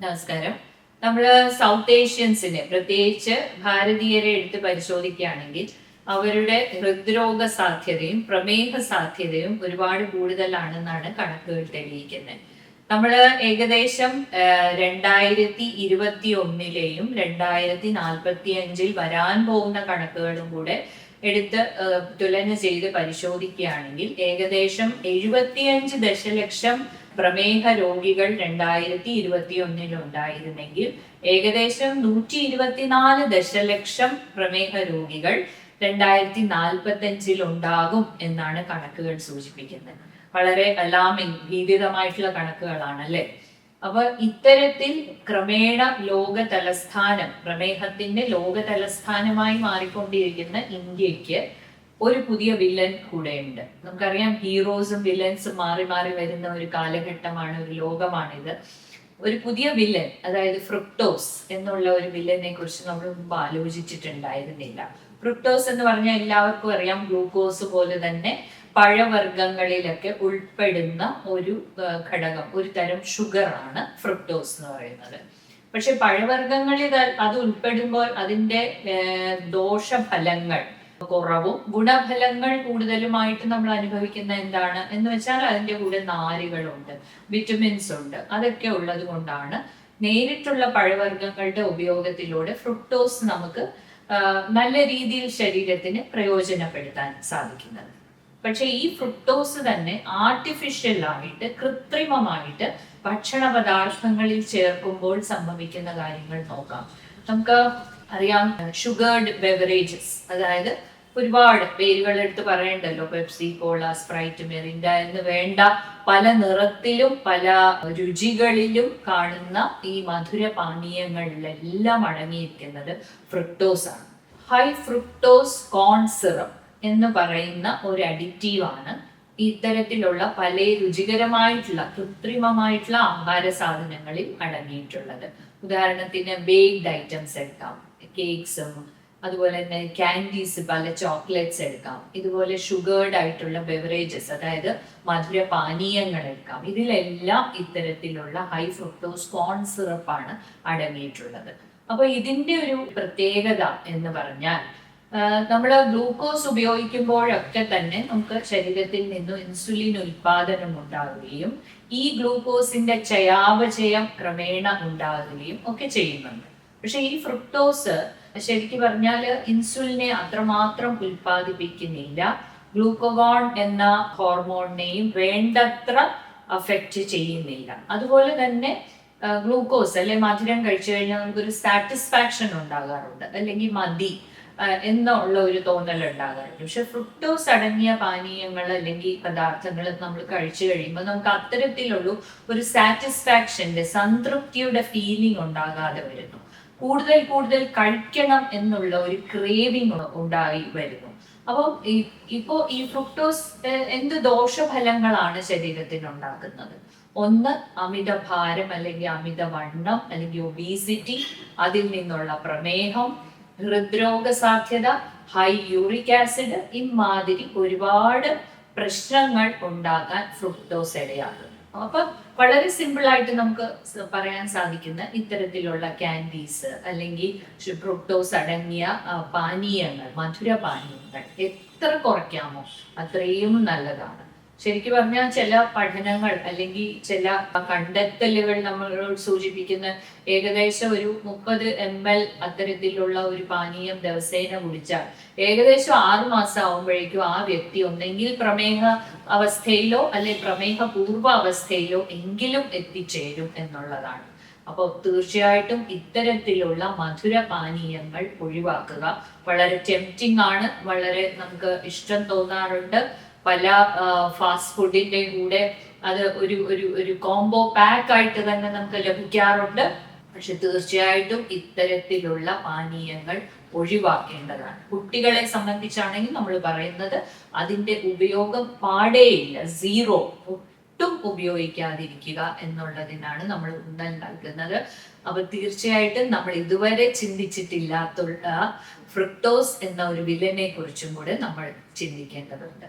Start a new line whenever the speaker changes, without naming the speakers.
നമസ്കാരം. നമ്മൾ സൗത്ത് ഏഷ്യൻസിനെ പ്രത്യേകിച്ച് ഭാരതീയരെ എടുത്ത് പരിശോധിക്കുകയാണെങ്കിൽ അവരുടെ ഹൃദ്രോഗ സാധ്യതയും പ്രമേഹ സാധ്യതയും ഒരുപാട് കൂടുതലാണെന്നാണ് കണക്കുകൾ തെളിയിക്കുന്നത്. നമ്മൾ ഏകദേശം രണ്ടായിരത്തി ഇരുപത്തി ഒന്നിലെയും രണ്ടായിരത്തി നാൽപ്പത്തി അഞ്ചിൽ വരാൻ പോകുന്ന കണക്കുകളും കൂടെ എടുത്ത് തുലന ചെയ്ത് പരിശോധിക്കുകയാണെങ്കിൽ ഏകദേശം എഴുപത്തിയഞ്ച് ദശലക്ഷം പ്രമേഹ രോഗികൾ രണ്ടായിരത്തി ഇരുപത്തി ഒന്നിൽ ഉണ്ടായിരുന്നെങ്കിൽ ഏകദേശം നൂറ്റി ഇരുപത്തിനാല് ദശലക്ഷം പ്രമേഹ രോഗികൾ രണ്ടായിരത്തി നാൽപ്പത്തി അഞ്ചിൽ ഉണ്ടാകും എന്നാണ് കണക്കുകൾ സൂചിപ്പിക്കുന്നത്. വളരെ അലാമിങ് ഭീതിതമായിട്ടുള്ള കണക്കുകളാണ് അല്ലെ അപ്പൊ ഇത്തരത്തിൽ ക്രമേണ ലോക തലസ്ഥാനം പ്രമേഹത്തിന്റെ ലോക തലസ്ഥാനമായി മാറിക്കൊണ്ടിരിക്കുന്ന ഇന്ത്യയ്ക്ക് ഒരു പുതിയ വില്ലൻ കൂടെയുണ്ട്. നമുക്കറിയാം ഹീറോസും വില്ലൻസും മാറി മാറി വരുന്ന ഒരു കാലഘട്ടമാണ് ഒരു ലോകമാണിത്. ഒരു പുതിയ വില്ലൻ അതായത് ഫ്രുക്ടോസ് എന്നുള്ള ഒരു വില്ലനെ കുറിച്ച് നമ്മൾ മുമ്പ് ആലോചിച്ചിട്ടുണ്ടായിരുന്നില്ല. ഫ്രുക്ടോസ് എന്ന് പറഞ്ഞാൽ എല്ലാവർക്കും അറിയാം ഗ്ലൂക്കോസ് പോലെ തന്നെ പഴവർഗങ്ങളിലൊക്കെ ഉൾപ്പെടുന്ന ഒരു ഘടകം ഒരു തരം ഷുഗർ ആണ് ഫ്രുക്ടോസ് എന്ന് പറയുന്നത്. പക്ഷെ പഴവർഗങ്ങളിൽ അത് ഉൾപ്പെടുമ്പോൾ അതിന്റെ ദോഷഫലങ്ങൾ കുറവും ഗുണഫലങ്ങൾ കൂടുതലുമായിട്ട് നമ്മൾ അനുഭവിക്കുന്ന എന്താണ് എന്ന് വെച്ചാൽ അതിന്റെ കൂടെ നാരുകളുണ്ട് വിറ്റമിൻസ് ഉണ്ട് അതൊക്കെ ഉള്ളത് കൊണ്ടാണ്. നേരിട്ടുള്ള പഴവർഗങ്ങളുടെ ഉപയോഗത്തിലൂടെ ഫ്രുക്ടോസ് നമുക്ക് നല്ല രീതിയിൽ ശരീരത്തിന് പ്രയോജനപ്പെടുത്താൻ സാധിക്കുന്നത്. പക്ഷേ ഈ ഫ്രുക്ടോസ് തന്നെ ആർട്ടിഫിഷ്യൽ ആയിട്ട് കൃത്രിമമായിട്ട് ഭക്ഷണ പദാർത്ഥങ്ങളിൽ ചേർക്കുമ്പോൾ സംഭവിക്കുന്ന കാര്യങ്ങൾ നോക്കാം. നമുക്ക് അറിയാം ഷുഗർഡ് ബെവറേജസ് അതായത് ഒരുപാട് പേരുകൾ എടുത്ത് പറയണ്ടല്ലോ പെപ്സി കോള സ്പ്രൈറ്റ് മെറിൻഡ എന്ന് വേണ്ട പല നിറത്തിലും പല രുചികളിലും കാണുന്ന ഈ മധുര പാനീയങ്ങളിലെല്ലാം അടങ്ങിയിരിക്കുന്നത് ഫ്രുക്ടോസ് ആണ്. ഹൈ ഫ്രുക്ടോസ് കോൺ സിറപ്പ് എന്ന് പറയുന്ന ഒരു അഡിക്റ്റീവ് ആണ് ഇത്തരത്തിലുള്ള പല രുചികരമായിട്ടുള്ള കൃത്രിമമായിട്ടുള്ള ആഹാര സാധനങ്ങളിൽ അടങ്ങിയിട്ടുള്ളത്. ഉദാഹരണത്തിന് ബേക്ഡ് ഐറ്റംസ് എടുക്കാം. കേക്ക്സും അതുപോലെ തന്നെ കാൻഡീസ് പല ചോക്ലേറ്റ്സ് എടുക്കാം. ഇതുപോലെ ഷുഗേർഡ് ആയിട്ടുള്ള ബെവറേജസ് അതായത് മധുര പാനീയങ്ങൾ എടുക്കാം. ഇതിലെല്ലാം ഇത്തരത്തിലുള്ള ഹൈ ഫ്രുക്ടോസ് കോൺ സിറപ്പാണ് അടങ്ങിയിട്ടുള്ളത്. അപ്പൊ ഇതിന്റെ ഒരു പ്രത്യേകത എന്ന് പറഞ്ഞാൽ നമ്മൾ ഗ്ലൂക്കോസ് ഉപയോഗിക്കുമ്പോഴൊക്കെ തന്നെ നമുക്ക് ശരീരത്തിൽ നിന്നും ഇൻസുലിൻ ഉൽപാദനം ഉണ്ടാവുകയും ഈ ഗ്ലൂക്കോസിന്റെ ചയാപചയം ക്രമേണ ഉണ്ടാകുകയും ഒക്കെ ചെയ്യുന്നുണ്ട്. പക്ഷെ ഈ ഫ്രുക്ടോസ് ശരിക്കും പറഞ്ഞാൽ ഇൻസുലിനെ അത്രമാത്രം ഉൽപ്പാദിപ്പിക്കുന്നില്ല. ഗ്ലൂക്കോഗോൺ എന്ന ഹോർമോണിനെയും വേണ്ടത്ര അഫക്റ്റ് ചെയ്യുന്നില്ല. അതുപോലെ തന്നെ ഗ്ലൂക്കോസ് അല്ലെ മധുരം കഴിച്ചു കഴിഞ്ഞാൽ നമുക്കൊരു സാറ്റിസ്ഫാക്ഷൻ ഉണ്ടാകാറുണ്ട്. അല്ലെങ്കിൽ മതി എന്നുള്ള ഒരു തോന്നൽ ഉണ്ടാകാറുണ്ട്. പക്ഷെ ഫ്രുക്ടോസ് അടങ്ങിയ പാനീയങ്ങൾ അല്ലെങ്കിൽ പദാർത്ഥങ്ങൾ നമ്മൾ കഴിച്ചു കഴിയുമ്പോൾ നമുക്ക് അത്തരത്തിലുള്ള ഒരു സാറ്റിസ്ഫാക്ഷന്റെ സംതൃപ്തിയുടെ ഫീലിംഗ് ഉണ്ടാകാതെ വരുന്നു. കൂടുതൽ കൂടുതൽ കഴിക്കണം എന്നുള്ള ഒരു ക്രേവിങ് ഉണ്ടായി വരുന്നു. അപ്പോൾ ഇപ്പോ ഈ ഫ്രുക്ടോസ് എന്ത് ദോഷഫലങ്ങളാണ് ശരീരത്തിന് ഉണ്ടാക്കുന്നത് ഒന്ന് അമിതഭാരം അല്ലെങ്കിൽ അമിതവണ്ണം അല്ലെങ്കിൽ ഒബീസിറ്റി അതിൽ നിന്നുള്ള പ്രമേഹം ഹൃദ്രോഗ സാധ്യത ഹൈ യൂറിക് ആസിഡ് ഇമാതിരി ഒരുപാട് പ്രശ്നങ്ങൾ ഉണ്ടാക്കാൻ ഫ്രുക്ടോസ് ഇടയാകുന്നു അപ്പൊ വളരെ സിമ്പിൾ ആയിട്ട് നമുക്ക് പറയാൻ സാധിക്കുന്ന ഇത്തരത്തിലുള്ള ക്യാൻഡീസ് അല്ലെങ്കിൽ ഫ്രുക്ടോസ് അടങ്ങിയ പാനീയങ്ങൾ മധുര പാനീയങ്ങൾ എത്ര കുറയ്ക്കാമോ അത്രയും നല്ലതാണ്. ശരിക്കും പറഞ്ഞാൽ ചില പഠനങ്ങൾ അല്ലെങ്കിൽ ചില കണ്ടെത്തലുകൾ നമ്മളോട് സൂചിപ്പിക്കുന്ന ഏകദേശം ഒരു മുപ്പത് എം എൽ അത്തരത്തിലുള്ള ഒരു പാനീയം ദിവസേന കുടിച്ചാൽ ഏകദേശം ആറു മാസം ആവുമ്പോഴേക്കും ആ വ്യക്തി ഒന്നെങ്കിൽ പ്രമേഹ അവസ്ഥയിലോ അല്ലെങ്കിൽ പ്രമേഹ പൂർവ അവസ്ഥയിലോ എങ്കിലും എത്തിച്ചേരും എന്നുള്ളതാണ്. അപ്പോൾ തീർച്ചയായിട്ടും ഇത്തരത്തിലുള്ള മധുര പാനീയങ്ങൾ ഒഴിവാക്കുക. വളരെ ടെംപ്റ്റിംഗ് ആണ്. വളരെ നമുക്ക് ഇഷ്ടം തോന്നാറുണ്ട്. പല ഫാസ്റ്റ് ഫുഡിന്റെ കൂടെ അത് ഒരു ഒരു ഒരു കോംബോ പാക്ക് ആയിട്ട് തന്നെ നമുക്ക് ലഭിക്കാറുണ്ട്. പക്ഷെ തീർച്ചയായിട്ടും ഇത്തരത്തിലുള്ള പാനീയങ്ങൾ ഒഴിവാക്കേണ്ടതാണ്. കുട്ടികളെ സംബന്ധിച്ചാണെങ്കിൽ നമ്മൾ പറയുന്നത് അതിന്റെ ഉപയോഗം പാടേയില്ല. സീറോ ഒട്ടും ഉപയോഗിക്കാതിരിക്കുക എന്നുള്ളതിനാണ് നമ്മൾ ഊന്നൽ നൽകുന്നത്. അപ്പൊ തീർച്ചയായിട്ടും നമ്മൾ ഇതുവരെ ചിന്തിച്ചിട്ടില്ലാത്ത ഫ്രിക്ടോസ് എന്ന ഒരു വില്ലനെ കുറിച്ചും കൂടെ നമ്മൾ ചിന്തിക്കേണ്ടതുണ്ട്.